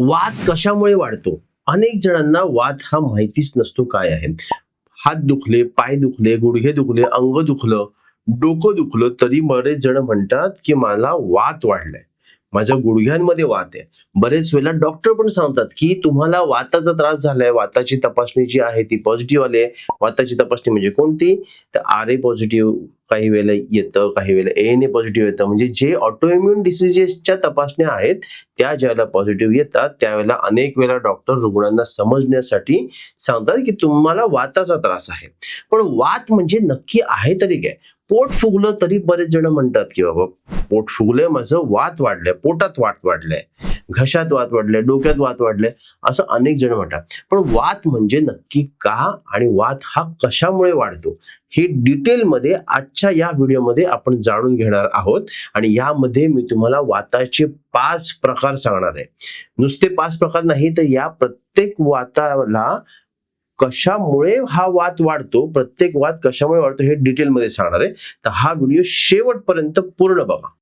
वाद कशामुळे वाढतो? अनेक जणांना वाद हा माहितीच नसतो काय आहे. हात दुखले पाय दुखले गुडघे दुखले अंग दुखलं डोकं दुखलं तरी बरेच जण म्हणतात की मला वात वाढलाय. माझ्या गुडघ्यांमध्ये वात आहे. बरेच वेळेला डॉक्टर पण सांगतात की तुम्हाला वाताचा त्रास झालाय. वाताची तपासणी जी आहे ती पॉझिटिव्ह आली आहे. वाताची तपासणी म्हणजे कोणती? तर आर ए पॉझिटिव्ह काही वेळेला येतं काही वेळेला ए एन ए पॉझिटिव्ह येतं. म्हणजे जे ऑटोइम्युन डिसिजेसच्या तपासण्या आहेत त्या ज्यावेळेला पॉझिटिव्ह येतात त्यावेळेला अनेक वेळेला डॉक्टर रुग्णांना समजण्यासाठी सांगतात की तुम्हाला वाताचा त्रास आहे. पण वात म्हणजे नक्की आहे तरी काय? पोट फुगलं तरी बरेच जण म्हणतात की बाबा पोट फुगलंय माझं वात वाढलंय पोटात वात वाढलंय घशात वात वाढलंय डोक्यात वात वाढलंय असं अनेक जण म्हणतात. पण वात म्हणजे नक्की का आणि वात हा कशामुळे वाढतो? हे डिटेलमध्ये आजच्या या व्हिडिओमध्ये आपण जाणून घेणार आहोत आणि यामध्ये मी तुम्हाला वाताचे पाच प्रकार सांगणार आहे. नुसते पाच प्रकार नाही तर या प्रत्येक वाताला कशामुळे हा वाद वाढतो प्रत्येक वाद कशामुळे वाढतो हे डिटेलमध्ये सांगणार आहे. तर हा व्हिडिओ शेवटपर्यंत पूर्ण बघा.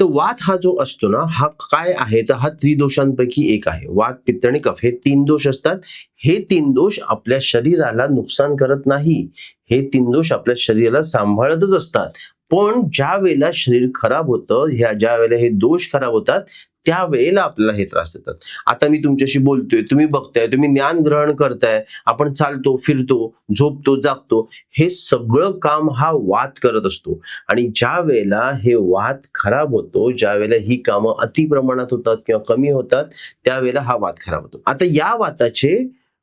तर वाद हा जो असतो ना हा काय आहे? तर हा त्रिदोषांपैकी एक आहे. वाद पित्त आणि कफ हे तीन दोष असतात. हे तीन दोष आपल्या शरीराला नुकसान करत नाही. हे तीन दोष आपल्या शरीराला सांभाळतच असतात. पण ज्या वेळेला शरीर खराब होतं ह्या ज्या वेळेला हे दोष खराब होतात त्यावेळेला आपल्याला हे त्रास देतात. आता मी तुमच्याशी बोलतोय तुम्ही बघताय तुम्ही ज्ञान ग्रहण करताय आपण चालतो फिरतो झोपतो जागतो हे सगळं काम हा वात करत असतो. आणि ज्या वेळेला हे वात खराब होतो ज्या वेळेला ही कामं अति प्रमाणात होतात किंवा कमी होतात त्यावेळेला हा वात खराब होतो. आता या वाताचे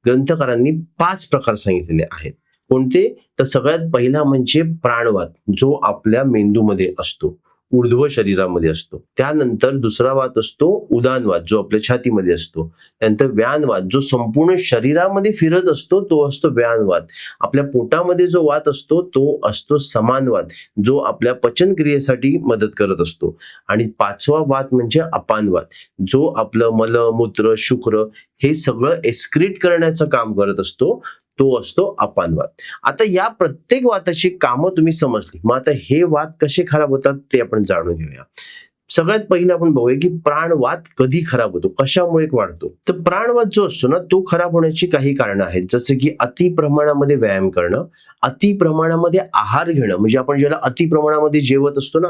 ग्रंथकारांनी पाच प्रकार सांगितलेले आहेत. कोणते? तर सगळ्यात पहिला म्हणजे प्राणवात जो आपल्या मेंदूमध्ये असतो ऊर्ध्व शरीरामध्ये असतो. त्यानंतर दुसरा वाद असतो उदानवाद जो आपल्या छातीमध्ये असतो. त्यानंतर व्यानवाद जो संपूर्ण शरीरामध्ये फिरत असतो तो असतो व्यानवाद आपल्या पोटामध्ये जो वाद असतो तो असतो समानवाद जो आपल्या पचनक्रियेसाठी मदत करत असतो. आणि पाचवा वाद म्हणजे अपानवाद जो आपलं मल मूत्र शुक्र हे सगळं एस्क्रिट करण्याचं काम करत असतो. तो असतो अपानवाद आता या प्रत्येक वाताची कामं तुम्ही समजली. मग आता हे वाद कसे खराब होतात ते आपण जाणून घेऊया. सगळ्यात पहिले आपण बघूया की प्राणवाद कधी खराब होतो? कशामुळे वाढतो? तर प्राणवाद जो असतो ना तो खराब होण्याची काही कारणं आहेत. जसं की अति प्रमाणामध्ये व्यायाम करणं अति प्रमाणामध्ये आहार घेणं. म्हणजे आपण ज्याला अति प्रमाणामध्ये जेवत असतो ना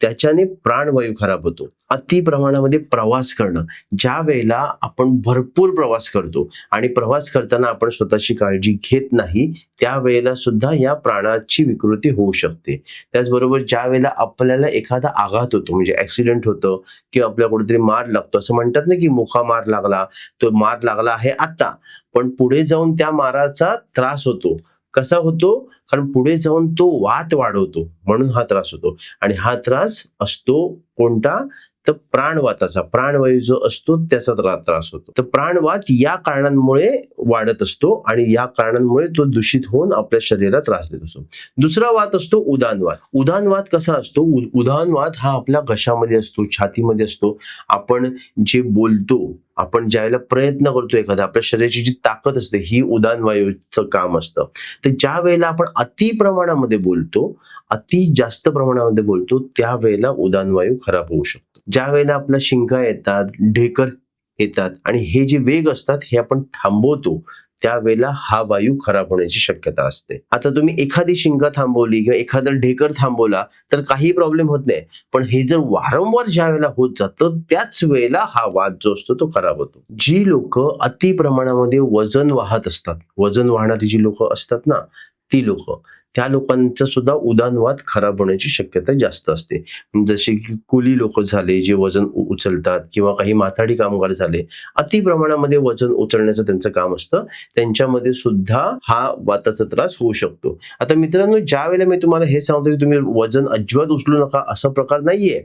त्याच्याने प्राणवायू खराब होतो. अति प्रमाणामध्ये प्रवास करणं. ज्या वेळेला आपण भरपूर प्रवास करतो आणि प्रवास करताना आपण स्वतःची काळजी घेत नाही त्यावेळेला सुद्धा या प्राणाची विकृती होऊ शकते. त्याचबरोबर ज्या वेळेला आपल्याला एखादा आघात होतो म्हणजे ऍक्सिडेंट होतं किंवा आपल्या कुठेतरी मार लागतो असं म्हणतात ना की मुखा मार लागला तो मार लागला आहे आता पण पुढे जाऊन त्या माराचा त्रास होतो. कसा होतो? कारण पुढे जाऊन तो वात वाढवतो. म्हणून हा त्रास होतो. आणि हा त्रास असतो कोणता? तर प्राणवाताचा प्राणवायू जो असतो त्याचा त्रा- त्रास होतो. तर प्राणवात या कारणांमुळे वाढत असतो आणि या कारणांमुळे तो दूषित होऊन आपल्या शरीराला त्रास देत असतो. दुसरा वात असतो उदानवात. उदानवात कसा असतो? उ- उदानवात हा आपल्या घशामध्ये असतो छातीमध्ये असतो. आपण जे बोलतो आपण ज्यावेळेला प्रयत्न करतो एखादा आपल्या शरीराची जी ताकद असते ही उदान वायूचं काम असतं. तर ज्या वेळेला आपण अति प्रमाणामध्ये बोलतो अति जास्त प्रमाणामध्ये बोलतो त्यावेळेला उदान वायू खराब होऊ शकतो. ज्या वेळेला आपल्या शिंका येतात ढेकर येतात आणि हे जे वेग असतात हे आपण थांबवतो त्यावेळेला हा वायू खराब होण्याची शक्यता असते. आता तुम्ही एखादी शिंका थांबवली किंवा एखादा ढेकर थांबवला तर काही प्रॉब्लेम होत नाही. पण हे जर वारंवार ज्या वेळेला होत जातं त्याच वेळेला हा वाद जो असतो तो खराब होतो. जी लोक अति प्रमाणामध्ये वजन वाहत असतात वजन वाहणारी जी लोक असतात ना ती लोक त्या लोकांचं सुद्धा उदानवाद खराब होण्याची शक्यता जास्त असते. जसे की कुली लोक झाले जे वजन उचलतात किंवा काही माथाडी कामगार झाले अति प्रमाणामध्ये वजन उचलण्याचं त्यांचं काम असतं. त्यांच्यामध्ये सुद्धा हा वाताचा त्रास होऊ शकतो. आता मित्रांनो ज्या वेळेला मी तुम्हाला हे सांगतो की तुम्ही वजन अजिबात उचलू नका असा प्रकार नाहीये.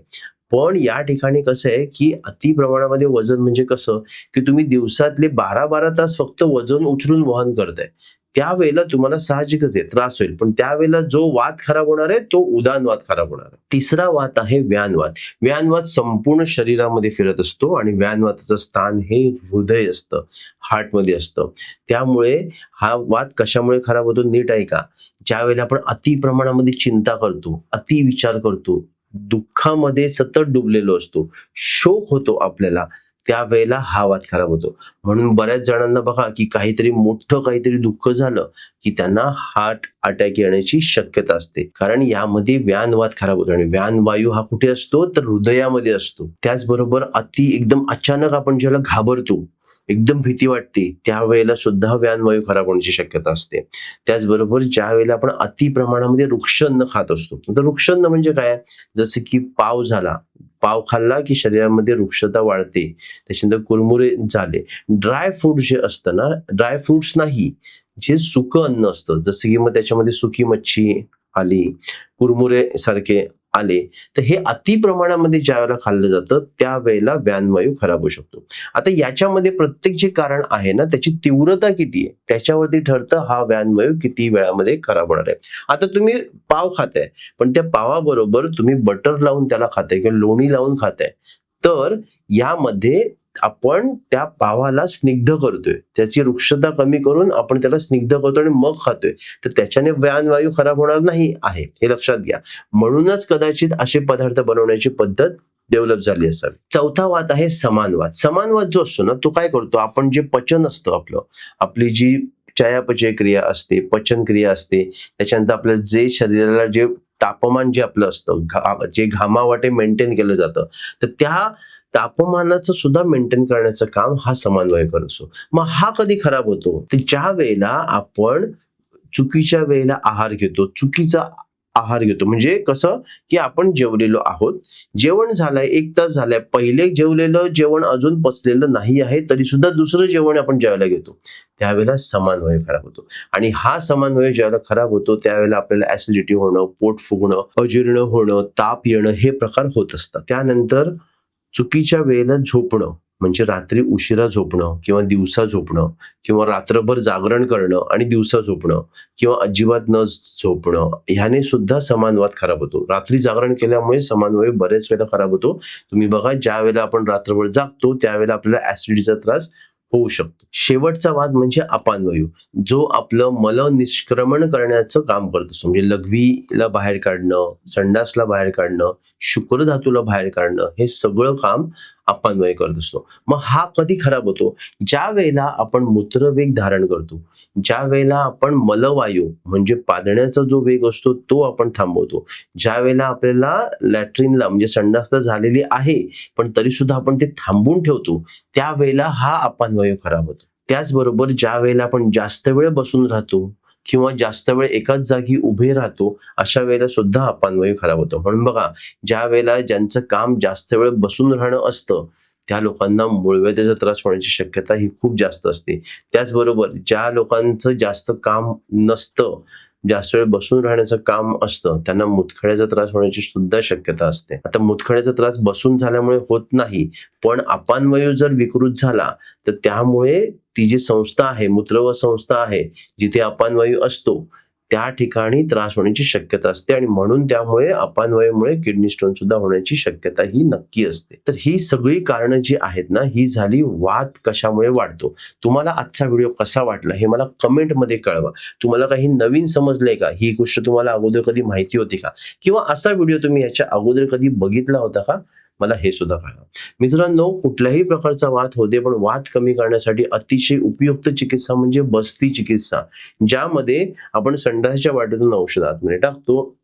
पण या ठिकाणी कसं आहे की अति प्रमाणामध्ये वजन म्हणजे कसं की तुम्ही दिवसातले बारा बारा तास फक्त वजन उचलून वहन करताय. त्यावेळेला तुम्हाला साहजिकच आहे त्रास होईल. पण त्यावेळेला जो वाद खराब होणार आहे तो उदानवाद खराब होणार आहे. तिसरा वाद आहे व्यानवाद. व्यानवाद संपूर्ण शरीरामध्ये फिरत असतो आणि व्यानवादाचं स्थान हे हृदय असतं हार्टमध्ये असतं. त्यामुळे हा वाद कशामुळे खराब होतो नीट ऐका ज्या वेळेला आपण अति प्रमाणामध्ये चिंता करतो अति विचार करतो दुःखामध्ये सतत डुबलेलो असतो शोक होतो आपल्याला त्यावेळेला हा वाद खराब होतो. म्हणून बऱ्याच जणांना बघा की काहीतरी मोठं काहीतरी दुःख झालं की त्यांना हार्ट अटॅक येण्याची शक्यता असते. कारण यामध्ये व्यानवाद खराब होतो आणि व्यानवायू हा कुठे असतो? तर हृदयामध्ये असतो. त्याचबरोबर अति एकदम अचानक आपण ज्याला घाबरतो एकदम भीती वाटते त्यावेळेला सुद्धा व्यानवायू खराब होण्याची शक्यता असते. त्याचबरोबर ज्या वेळेला आपण अति प्रमाणामध्ये वृक्षन्न खात असतो. तर वृक्षन्न म्हणजे काय? जसं की पाव झाला पाव खाल्ला की शरीरामध्ये वृक्षता वाढते. त्याच्यानंतर कुरमुरे झाले. ड्राय फ्रूट जे असतं ना ड्राय फ्रुट्स नाही. जे सुकं अन्न असतं. जसं की मग त्याच्यामध्ये सुकी मच्छी आली कुरमुरे सारखे आले तर हे अति प्रमाणामध्ये ज्या वेळेला खाल्लं जातं त्यावेळेला व्यानवायू खराब होऊ शकतो. आता याच्यामध्ये प्रत्येक जे कारण आहे ना त्याची तीव्रता किती आहे? त्याच्यावरती ठरतं हा व्यानवायू किती वेळामध्ये खराब होणार आहे. आता तुम्ही पाव खाताय पण त्या पावाबरोबर तुम्ही बटर लावून त्याला खाताय किंवा लोणी लावून खाताय. तर यामध्ये आपण त्या पावाला स्निग्ध करतोय. त्याची वृक्षता कमी करून आपण त्याला स्निग्ध करतो आणि मग खातोय. तर त्याच्याने व्यानवायू खराब होणार नाही आहे. हे लक्षात घ्या. म्हणूनच कदाचित असे पदार्थ बनवण्याची पद्धत डेव्हलप झाली असावी चौथा वाद आहे समानवाद. समानवाद जो असतो ना तो काय करतो? आपण जे पचन असतं आपलं आपली जी चयापचय क्रिया असते पचन क्रिया असते त्याच्यानंतर आपलं जे शरीराला जे तापमान जे आपलं असतं घा- जे घामावाटे मेंटेन केलं जातं तर त्या तापमानाचं सुद्धा मेंटेन करण्याचं काम हा समन्वय करतो. असतो मग हा कधी खराब होतो? तर ज्या वेळेला आपण चुकीच्या वेळेला आहार घेतो चुकीचा आहार घेतो म्हणजे कसं की आपण जेवलेलो आहोत जेवण झालंय एक तास झालाय पहिले जेवलेलं जेवण अजून पचलेलं नाही आहे तरी सुद्धा दुसरं जेवण आपण जेवायला घेतो त्यावेळेला समन्वय खराब होतो. आणि हा समन्वय ज्यावेळेला खराब होतो त्यावेळेला आपल्याला ऍसिडिटी होणं पोट फुगणं अजीर्ण होणं ताप येणं हे प्रकार होत असतात. त्यानंतर चुकीच्या वेळेला झोपणं म्हणजे रात्री उशिरा झोपणं किंवा दिवसा झोपणं किंवा रात्रभर जागरण करणं आणि दिवसा झोपणं किंवा अजिबात न झोपणं ह्याने सुद्धा समानवाद खराब होतो. रात्री जागरण केल्यामुळे समानवाय बरेच वेळेला खराब होतो. तुम्ही बघा ज्या वेळेला आपण रात्रभर जागतो त्यावेळेला आपल्याला ऍसिडीचा त्रास होऊ शकतो. शेवटचा वाद म्हणजे अपानवायू जो आपलं मल निष्क्रमण करण्याचं काम करत असतो. म्हणजे लघवीला बाहेर काढणं संडासला बाहेर काढणं शुक्रधातूला बाहेर काढणं हे सगळं काम अपानवायू करत असतो. मग हा कधी खराब होतो? ज्या वेळेला आपण मूत्रवेग धारण करतो ज्या वेळेला आपण मलवायू म्हणजे पादण्याचा जो वेग असतो तो आपण थांबवतो. ज्या वेळेला आपल्याला लॅट्रिनला म्हणजे संडासला झालेली आहे पण तरी सुद्धा आपण ते थांबून ठेवतो त्यावेळेला हा अपानवायू खराब होतो. त्याचबरोबर ज्या वेळेला आपण जास्त वेळ बसून राहतो किंवा जास्त वेळ एकाच जागी उभे राहतो अशा वेळेला सुद्धा अपानवायू खराब होतो. म्हणून बघा ज्या वेळेला ज्यांचं काम जास्त वेळ बसून राहणं असतं त्या लोकांना मूळव्याधीचा त्रास होण्याची शक्यता ही खूप जास्त असते. त्याचबरोबर ज्या लोकांचं जास्त काम नसतं जास्त वेळ बसून राहण्याचं काम असतं त्यांना मुतखड्याचा त्रास होण्याची सुद्धा शक्यता असते. आता मुतखड्याचा त्रास बसून झाल्यामुळे होत नाही पण अपानवायू जर विकृत झाला तर त्यामुळे ती जी संस्था आहे मूत्रव संस्था आहे जिथे अपानवायू असतो त्या ठिकाणी त्रास होण्याची शक्यता असते आणि म्हणून त्यामुळे अपानवायूमुळे किडनी स्टोन सुद्धा होण्याची शक्यता ही नक्की असते. तर ही सगळी कारणं जी आहेत ना ही झाली वाद कशामुळे वाढतो? तुम्हाला आजचा व्हिडिओ कसा वाटला हे मला कमेंटमध्ये कळवा. तुम्हाला काही नवीन समजलंय का? ही गोष्ट तुम्हाला अगोदर कधी माहिती होती का? किंवा असा व्हिडिओ तुम्ही याच्या अगोदर कधी बघितला होता का? मला हे सुद्धा कळलं. मित्रांनो कुठल्याही प्रकारचा वाद होते पण वाद कमी करण्यासाठी अतिशय उपयुक्त चिकित्सा म्हणजे बस्ती चिकित्सा ज्यामध्ये आपण संडासच्या वाटेतून औषध आतमध्ये टाकतो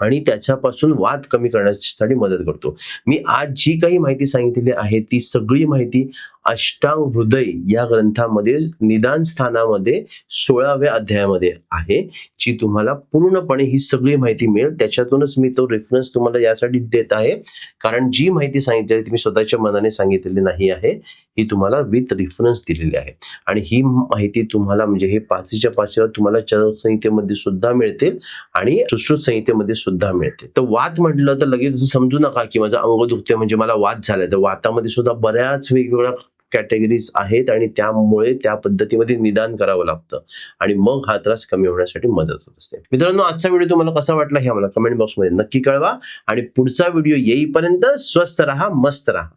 आणि त्याच्यापासून वाद कमी करण्यासाठी मदत करतो. मी आज जी काही माहिती सांगितलेली आहे ती सगळी माहिती अष्टांग हृदय या ग्रंथामध्ये निदान स्थानामध्ये सोळाव्या अध्यायामध्ये आहे जी तुम्हाला पूर्णपणे ही सगळी माहिती मिळेल. त्याच्यातूनच मी तो रेफरन्स तुम्हाला यासाठी देत आहे. कारण जी माहिती सांगितलेली ती मी स्वतःच्या मनाने सांगितलेली नाही आहे. ही तुम्हाला विथ रेफरन्स दिलेली आहे. आणि ही माहिती तुम्हाला म्हणजे हे पाचीच्या पाचीवर तुम्हाला चरक संहितेमध्ये सुद्धा मिळतील आणि सुश्रुत संहितेमध्ये सुद्धा मिळते तर वाद म्हटलं तर लगेच समजू नका की माझं अंग दुखते म्हणजे मला वाद झालाय. तर वातामध्ये सुद्धा बऱ्याच वेगवेगळ्या कॅटेगरीज आहेत आणि त्यामुळे त्या पद्धतीमध्ये निदान करावं लागतं. आणि मग हा त्रास कमी होण्यासाठी मदत होत असते. मित्रांनो आजचा व्हिडिओ तुम्हाला कसा वाटला हे आम्हाला कमेंट बॉक्समध्ये नक्की कळवा. आणि पुढचा व्हिडिओ येईपर्यंत स्वस्त राहा मस्त राहा.